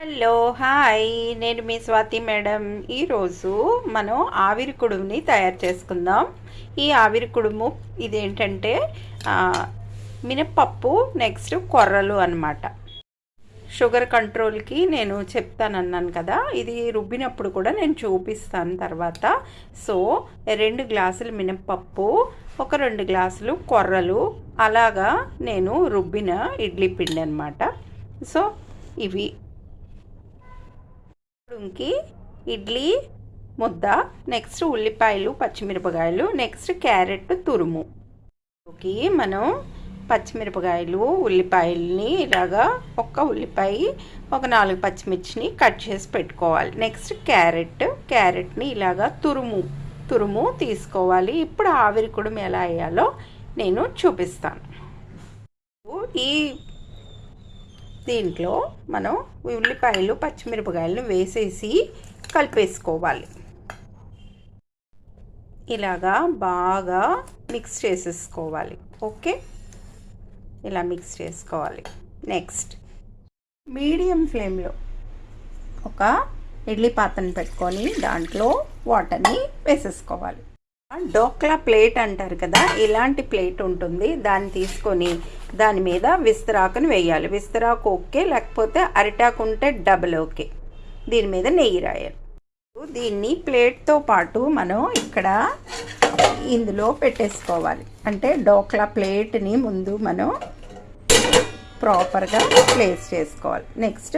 Hello hi. నేను మీ Swathi madam. ఈరోజు మనం ఆవిరి కుడుముని తయారు చేసుకుందాం. ఈ ఆవిరి కుడుము ఇదేంటంటే మినపప్పు మినప్పప్పు నెక్స్ట్ కొర్రలు అన్నమాట. షుగర్ కంట్రోల్కి నేను చెప్తానన్నాను కదా ఇది రుబ్బినప్పుడు కూడా నేను చూపిస్తాను తర్వాత. సో రెండు గ్లాసులు మినప్పప్పు ఒక రెండు గ్లాసులు కొర్రలు అలాగా నేను రుబ్బిన ఇడ్లీ పిండి అనమాట సో ఇవి ఉడుంకి ఇడ్లీ ముద్ద నెక్స్ట్ ఉల్లిపాయలు పచ్చిమిరపకాయలు నెక్స్ట్ క్యారెట్ తురుము. ఓకే మనం పచ్చిమిరపకాయలు ఉల్లిపాయల్ని ఇలాగా ఒక్క ఉల్లిపాయ ఒక నాలుగు పచ్చిమిర్చిని కట్ చేసి పెట్టుకోవాలి. నెక్స్ట్ క్యారెట్ క్యారెట్ని ఇలాగా తురుము తురుము తీసుకోవాలి. ఇప్పుడు ఆవిరి కుడుము ఎలా వేయాలో నేను చూపిస్తాను. ఈ దీంట్లో మనం ఉల్లిపాయలు పచ్చిమిరపకాయలను వేసేసి కలిపేసుకోవాలి. ఇలాగా బాగా మిక్స్ చేసేసుకోవాలి. ఓకే? ఇలా మిక్స్ చేసుకోవాలి. నెక్స్ట్ మీడియం ఫ్లేమ్లో ఒక ఇడ్లీ పాత్రను పెట్టుకొని దాంట్లో వాటర్ని వేసేసుకోవాలి. డోక్లా ప్లేట్ అంటారు కదా ఇలాంటి ప్లేట్ ఉంటుంది. దాన్ని తీసుకొని దాని మీద విస్తరాకుని వేయాలి. విస్తరాకు ఓకే లేకపోతే అరిటాకు ఉంటే డబుల్ ఓకే. దీని మీద నెయ్యి రాయాలి. దీన్ని ప్లేట్తో పాటు మనం ఇక్కడ ఇందులో పెట్టేసుకోవాలి. అంటే డోక్లా ప్లేట్ని ముందు మనం ప్రాపర్గా ప్లేస్ చేసుకోవాలి. నెక్స్ట్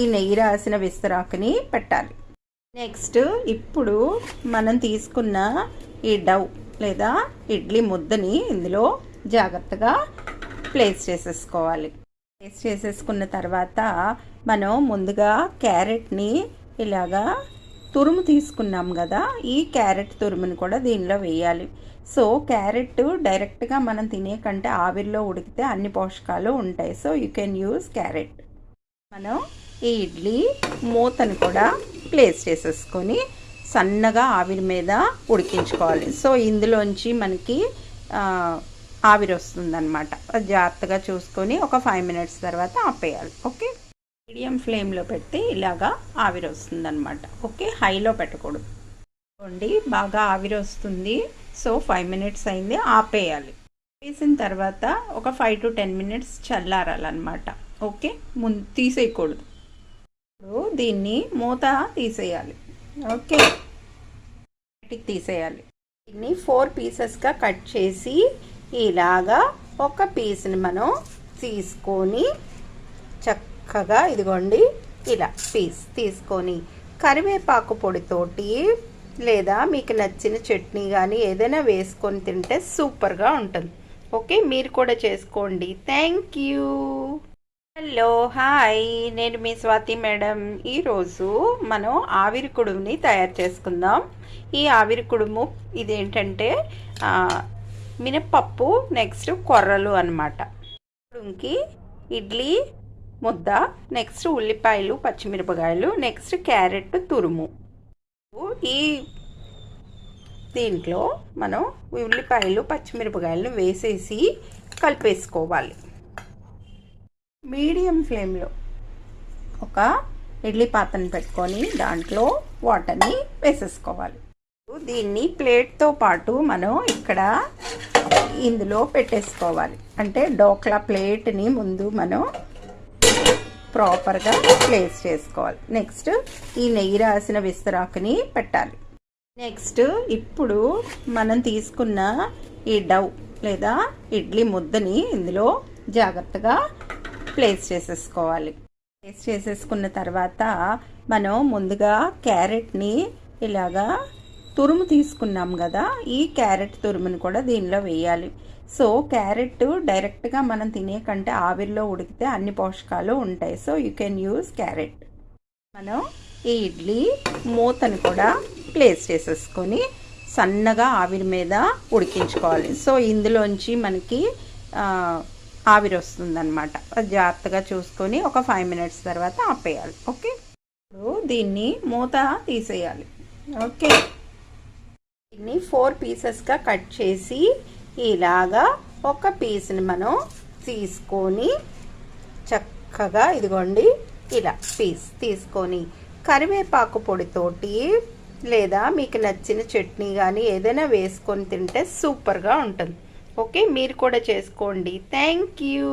ఈ నెయ్యి రాసిన విస్తరాకుని పెట్టాలి. నెక్స్ట్ ఇప్పుడు మనం తీసుకున్న ఈ డవ్ లేదా ఇడ్లీ ముద్దని ఇందులో జాగ్రత్తగా ప్లేస్ చేసేసుకోవాలి. ప్లేస్ చేసేసుకున్న తర్వాత మనం ముందుగా క్యారెట్ని ఇలాగా తురుము తీసుకున్నాం కదా ఈ క్యారెట్ తురుముని కూడా దీనిలో వేయాలి. సో క్యారెట్ డైరెక్ట్గా మనం తినే కంటే ఆవిరిలో ఉడికితే అన్ని పోషకాలు ఉంటాయి. So you can use carrot. మనం ఈ ఇడ్లీ మూతను కూడా ప్లేస్ చేసేసుకొని సన్నగా ఆవిరి మీద ఉడికించుకోవాలి. సో ఇందులోంచి మనకి ఆవిరి వస్తుందన్నమాట. అది జాగ్రత్తగా చూసుకొని ఒక ఫైవ్ మినిట్స్ తర్వాత ఆపేయాలి. ఓకే? మీడియం ఫ్లేమ్లో పెడితే ఇలాగా ఆవిరి వస్తుందన్నమాట. ఓకే? హైలో పెట్టకూడదు. చూడండి బాగా ఆవిరి వస్తుంది. సో ఫైవ్ మినిట్స్ అయింది ఆపేయాలి. వేసిన తర్వాత ఒక ఫైవ్ టు టెన్ మినిట్స్ చల్లారాలన్నమాట. ఓకే? ముందు తీసేయకూడదు. ఇప్పుడు దీన్ని మూత తీసేయాలి. ఓకే. బయటికి తీసేయాలి. దీన్ని ఫోర్ పీసెస్గా కట్ చేసి ఇలాగా ఒక పీస్ని మనం తీసుకొని చక్కగా ఇదిగోండి ఇలా పీస్ తీసుకొని కరివేపాకు పొడితోటి లేదా మీకు నచ్చిన చట్నీ కానీ ఏదైనా వేసుకొని తింటే సూపర్గా ఉంటుంది. ఓకే మీరు కూడా చేసుకోండి. Thank you. Hello hi. నేను మీ స్వాతి మేడం. ఈరోజు మనం ఆవిరి కుడుముని తయారు చేసుకుందాం. ఈ ఆవిరి కుడుము ఇదేంటంటే మినప్పప్పు నెక్స్ట్ కొర్రలు అనమాట కుడుముకి ఇడ్లీ ముద్ద నెక్స్ట్ ఉల్లిపాయలు పచ్చిమిరపకాయలు నెక్స్ట్ క్యారెట్ తురుము. ఈ దీంట్లో మనం ఉల్లిపాయలు పచ్చిమిరపకాయలను వేసేసి కలిపేసుకోవాలి. మీడియం ఫ్లేమ్లో ఒక ఇడ్లీ పాత్రను పెట్టుకొని దాంట్లో వాటర్ని వేసేసుకోవాలి. దీన్ని ప్లేట్తో పాటు మనం ఇక్కడ ఇందులో పెట్టేసుకోవాలి. అంటే డోక్లా ప్లేట్ని ముందు మనం ప్రాపర్గా ప్లేస్ చేసుకోవాలి. నెక్స్ట్ ఈ నెయ్యి రాసిన విస్తరాకుని పెట్టాలి. నెక్స్ట్ ఇప్పుడు మనం తీసుకున్న ఈ డవ్ లేదా ఇడ్లీ ముద్దని ఇందులో జాగ్రత్తగా ప్లేస్ చేసేసుకోవాలి. ప్లేస్ చేసేసుకున్న తర్వాత మనం ముందుగా క్యారెట్ని ఇలాగా తురుము తీసుకున్నాం కదా ఈ క్యారెట్ తురుముని కూడా దీనిలో వేయాలి. సో క్యారెట్ డైరెక్ట్గా మనం తినే కంటే ఆవిరిలో ఉడికితే అన్ని పోషకాలు ఉంటాయి. So you can use carrot. మనం ఈ ఇడ్లీ మూతని కూడా ప్లేస్ చేసేసుకొని సన్నగా ఆవిరి మీద ఉడికించుకోవాలి. సో ఇందులోంచి మనకి ఆవిరి వస్తుందన్నమాట అది జాగ్రత్తగా చూసుకొని ఒక ఫైవ్ మినిట్స్ తర్వాత ఆపేయాలి. ఓకే? ఇప్పుడు దీన్ని మూత తీసేయాలి. ఓకే? దీన్ని ఫోర్ పీసెస్గా కట్ చేసి ఇలాగా ఒక పీస్ని మనం తీసుకొని చక్కగా ఇదిగోండి ఇలా పీస్ తీసుకొని కరివేపాకు పొడితోటి లేదా మీకు నచ్చిన చట్నీ కానీ ఏదైనా వేసుకొని తింటే సూపర్గా ఉంటుంది. ఓకే మీరు కూడా చేసుకోండి. Thank you.